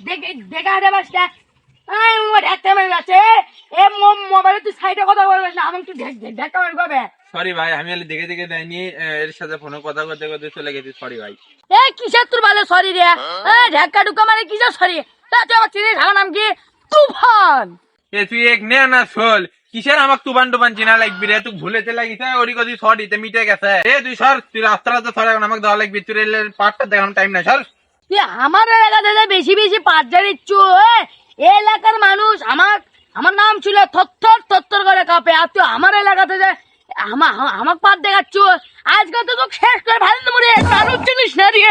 দেখে দেখা দে না। একটা মেরে যাচ্ছে। এ মোবাইলে তুই সাইডে কথা বলবেন না আমাকে দেখা মেরে সরি ভাই আমি হলে দেখে দেখে দেয়নি এর সাথে ফোনে কথা করতে করতে চলে গেছি সরি ভাই। এ কিসের তোর ভালো সরি রে? এ ঢাকা ঢুকা মানে কিসের সরি তা তুই আমার চিনিস আমার নাম কি? তুফান। এ তুই এক নে না শোল কিসের আমাক চিনা লাগবি রে? তুই ভুলেতে লাগিছে ওরি কদি সরি তে মিটে গেছে। এ তুই সর তুই রাস্তা রাস্তা সর এখন আমাকে দেওয়া লাগবি তুই রেলের পাটটা দেখানো টাইম না সর। তুই আমার এলাকাতে যে বেশি বেশি পাট জানিচ্ছু এ এলাকার মানুষ আমার আমার নাম ছিল থত্তর থত্তর করে কাঁপে আর তুই আমার এলাকাতে যে আমার আমার পাট দেখাচ্ছ। আজকে তো তোকে শেষ করে ভালো নেব রে মানুষ চিনিস না রে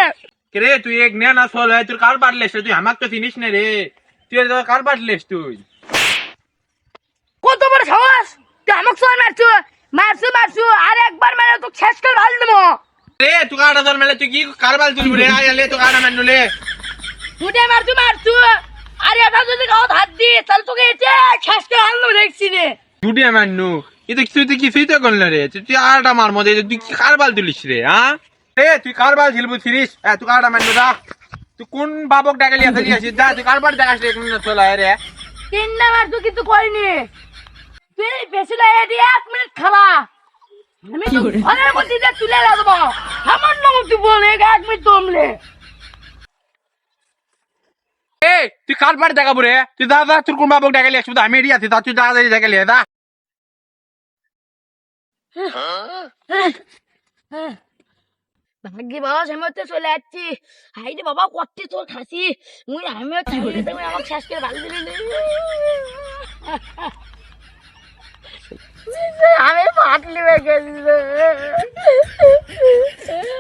কে রে তুই এক নে না শোল হয় তুই কার বাড়লেস তুই আমাকে তো চিনিস না রে। তুই জায়গায় কার বাড়লেস তুই। কত বড় সাহস তুই আমাকে সবাই মারছু মারছু মারছু আর একবার মেরে তোকে শেষ করে ভালো নেব রে তুই কাটা জল মেলে তুই কি কার বাল তুলবি রে? আয় লে তুই কাটা মেনু লে মুটে মারছু মারছু। আর এটা যদি কাউ হাত দি তাহলে তোকে এসে শেষ করে নেব দেখছি রে দুটিয়া মান্নু কিন্তু তুই তুই কিছুই তো করল রে। তুই তুই আরটা মার মধ্যে তুই কি কার বাল তুলিস রে হ্যাঁ রে তুই কার বাল ঝিলবু ছিলিস এ তুই কারটা মান্নু যা তুই কোন বাবক ডাকালি আসে আসিস যা তুই কার বাল দেখাস রে কোন চলে রে। তিন নাম্বার তুই কিন্তু করিনি। তুই বেশি না এটি এক মিনিট খালা। আমি তো দিয়ে তুলে রাখব। আমার নাম তুই বলে এ তুই কার বাল দেখাবো রে? তুই যা তোর কোন বাবক ডাকালি আসবি আমি আছি তা তুই ভাগ্যি বাবা সেমতে চলে যাচ্ছি। হাই রে বাবা তোর খাসি। মুই আমিও আমার শেষ করে ভালো দিলি। আমি গেছি। Yeah.